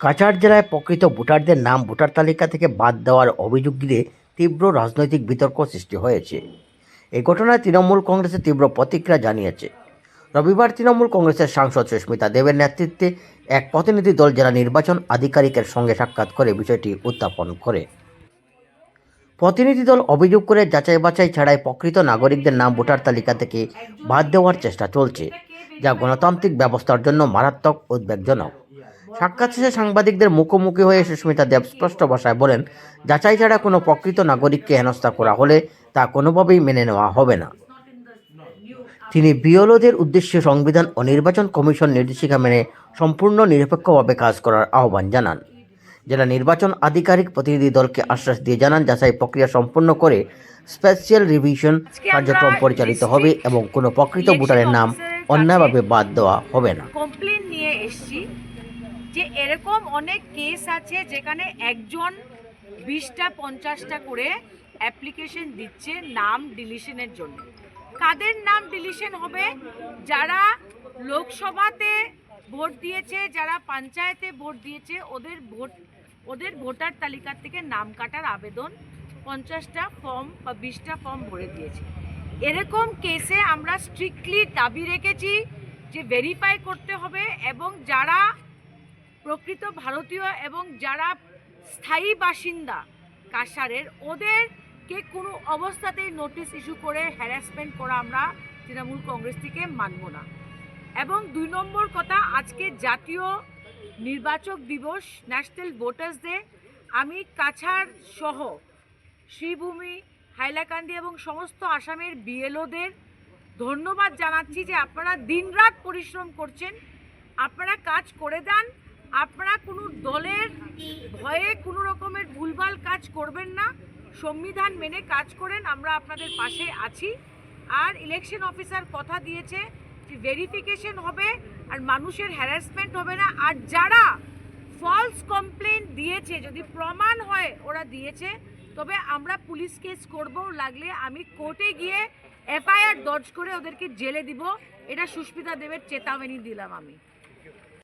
কাছাড় জেলায় প্রকৃত ভোটারদের নাম ভোটার তালিকা থেকে বাদ দেওয়ার অভিযোগ ঘিরে তীব্র রাজনৈতিক বিতর্ক সৃষ্টি হয়েছে। এই ঘটনায় তৃণমূল কংগ্রেসের তীব্র প্রতিক্রিয়া জানিয়েছে। রবিবার তৃণমূল কংগ্রেসের সাংসদ সুস্মিতা দেবের নেতৃত্বে এক প্রতিনিধি দল জেলা নির্বাচন আধিকারিকের সঙ্গে সাক্ষাৎ করে বিষয়টি উত্থাপন করে। প্রতিনিধি দল অভিযোগ করে যাচাই বাছাই ছাড়াই প্রকৃত নাগরিকদের নাম ভোটার তালিকা থেকে বাদ দেওয়ার চেষ্টা চলছে, যা গণতান্ত্রিক ব্যবস্থার জন্য মারাত্মক উদ্বেগজনক। সাক্ষাৎ শেষে সাংবাদিকদের মুখোমুখি হয়ে সুস্মিতা দেব স্পষ্ট ভাষায় বলেন, যাচাই ছাড়া কোনো প্রকৃত নাগরিককে হেনস্থা করা হলে তা কোনোভাবেই মেনে নেওয়া হবে না। তিনি বিওলোদের উদ্দেশ্যে সংবিধান ও নির্বাচন কমিশন নির্দেশিকা মেনে সম্পূর্ণ নিরপেক্ষভাবে কাজ করার আহ্বান জানান। জেলা নির্বাচন আধিকারিক প্রতিনিধি দলকে আশ্বাস দিয়ে জানান, যাচাই প্রক্রিয়া সম্পন্ন করে স্পেশাল রিভিশন কার্যক্রম পরিচালিত হবে এবং কোনো প্রকৃত ভোটারের নাম অন্যায়ভাবে বাদ দেওয়া হবে না। যে এরকম অনেক কেস আছে যেখানে একজন বিশটা, পঞ্চাশটা করে অ্যাপ্লিকেশন দিচ্ছে নাম ডিলিশনের জন্য। কাদের নাম ডিলিশন হবে? যারা লোকসভাতে ভোট দিয়েছে, যারা পঞ্চায়েতে ভোট দিয়েছে, ওদের ভোট, ওদের ভোটার তালিকা থেকে নাম কাটার আবেদন পঞ্চাশটা ফর্ম বা বিশটা ফর্ম ভরে দিয়েছে। এরকম কেসে আমরা স্ট্রিক্টলি দাবি রেখেছি যে ভেরিফাই করতে হবে এবং যারা প্রকৃত ভারতীয় এবং যারা স্থায়ী বাসিন্দা কাসারের, ওদেরকে কোনো অবস্থাতেই নোটিশ ইস্যু করে হ্যারাসমেন্ট করা আমরা তৃণমূল কংগ্রেস থেকে মানব না। এবং দুই নম্বর কথা, আজকে জাতীয় নির্বাচক দিবস ন্যাশনাল ভোটার্স ডে আমি কাছাড় সহ শ্রীভূমি, হাইলাকান্দি এবং সমস্ত আসামের বিএলওদের ধন্যবাদ জানাচ্ছি যে আপনারা দিনরাত পরিশ্রম করছেন, আপনারা কাজ করে দেন আপনারা কোনো দলের ভয়ে কোনো রকমের ভুলভাল কাজ করবেন না। সংবিধান মেনে কাজ করেন, আমরা আপনাদের পাশে আছি। আর ইলেকশন অফিসার কথা দিয়েছে ভেরিফিকেশন হবে আর মানুষের হ্যারাসমেন্ট হবে না। আর যারা ফলস কমপ্লেন দিয়েছে, যদি প্রমাণ হয় ওরা দিয়েছে, তবে আমরা পুলিশ কেস করব। লাগলে আমি কোর্টে গিয়ে এফআইআর দর্জ করে ওদেরকে জেলে দিব। এটা সুস্মিতা দেবের চেতাবনী দিলাম আমি।